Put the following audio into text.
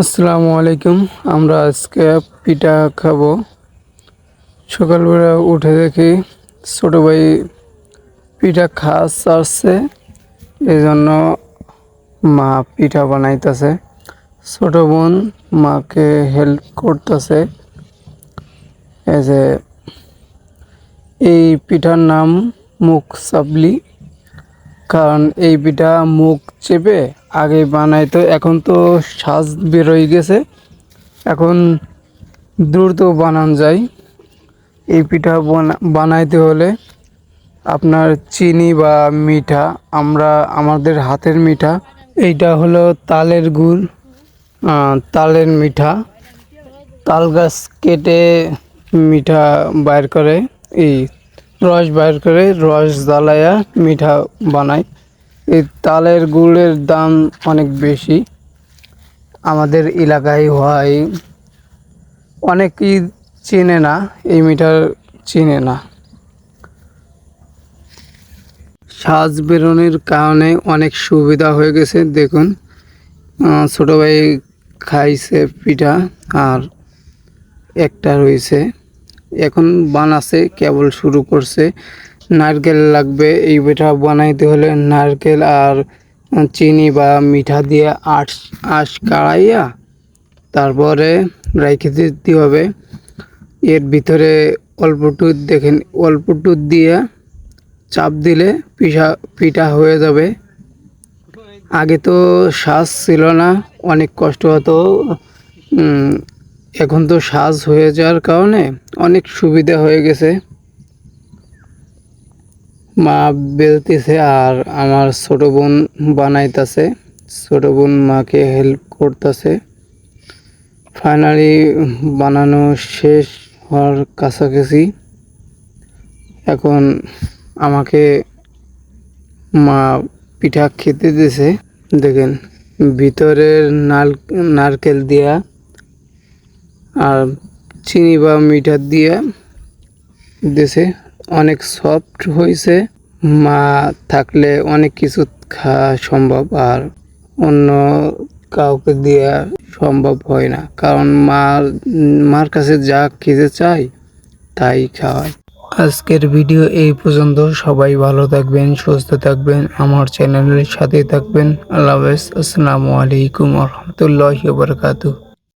আসসালামু আলাইকুম। আমরা আজকে পিঠা খাব। সকালবেলা উঠে দেখি ছোটো ভাই পিঠা খাস আসছে। এই জন্য মা পিঠা বানাইতেছে। ছোট বোন মাকে হেল্প করতেছে। এই যে এই পিঠার নাম মুখ সাবলি। কারণ এই পিঠা মুখ চেপে আগে বানাইতো, এখন তো সাজ বেরোয় গেছে। এখন দ্রুত বানান যায়। এই পিঠা বানা- বানাইতে হলে আপনার চিনি বা মিঠা, আমরা আমাদের হাতের মিঠা, এইটা হলো তালের গুড় তালের মিঠা। তাল গাছ কেটে মিঠা বাইর করে, এই রস বাইর করে, রস জ্বালায়া মিঠা বানায়। এই তালের গুড়ের দাম অনেক বেশি। আমাদের এলাকায় হয়, অনেকেই চেনে না, এই মিঠার চেনে না। সাজ বেরোনোর কারণে অনেক সুবিধা হয়ে গেছে, দেখুন। ছোট ভাই খাইছে পিঠা আর একটা রয়েছে। এখন বানাচ্ছে কেবল শুরু করছে। নারকেল লাগবে। এই পিঠা বানাইতে হলে নারকেল আর চিনি বা মিঠা দিয়ে আঁশ আঁশ কাড়াইয়া তারপরে রেখে দিতে হবে। এর ভিতরে অল্প টুথ দেখেন, অল্প টুথ দিয়ে চাপ দিলে পিঠা পিঠা হয়ে যাবে। আগে তো শ্বাস ছিল না, অনেক কষ্ট হতো। এখন তো সাজ হয়ে যাওয়ার কারণে অনেক সুবিধা হয়ে গেছে। মা বেলতেছে, আর আমার ছোট বোন বানাইতেছে, ছোট বোন মাকে হেল্প করতেছে। ফাইনালি বানানো শেষ হওয়ার কাছাকাছি এখন আমাকে মা পিঠা খেতে দিয়েছে দেখেন, ভিতরের নাল, নারকেল দিয়া আর চিনি বা মিঠা দিয়ে দেশে অনেক সফট হয়েছে মা থাকলে অনেক কিছু খাওয়া সম্ভব আর অন্য কাউকে দেওয়া সম্ভব হয় না। কারণ মার মার কাছে যা খেতে চাই তাই খাওয়ায়। আজকের ভিডিও এই পর্যন্ত। সবাই ভালো থাকবেন, সুস্থ থাকবেন, আমার চ্যানেলের সাথে থাকবেন। আল্লাহ হাফেজ। আসসালামু আলাইকুম রহমতুল্লাহ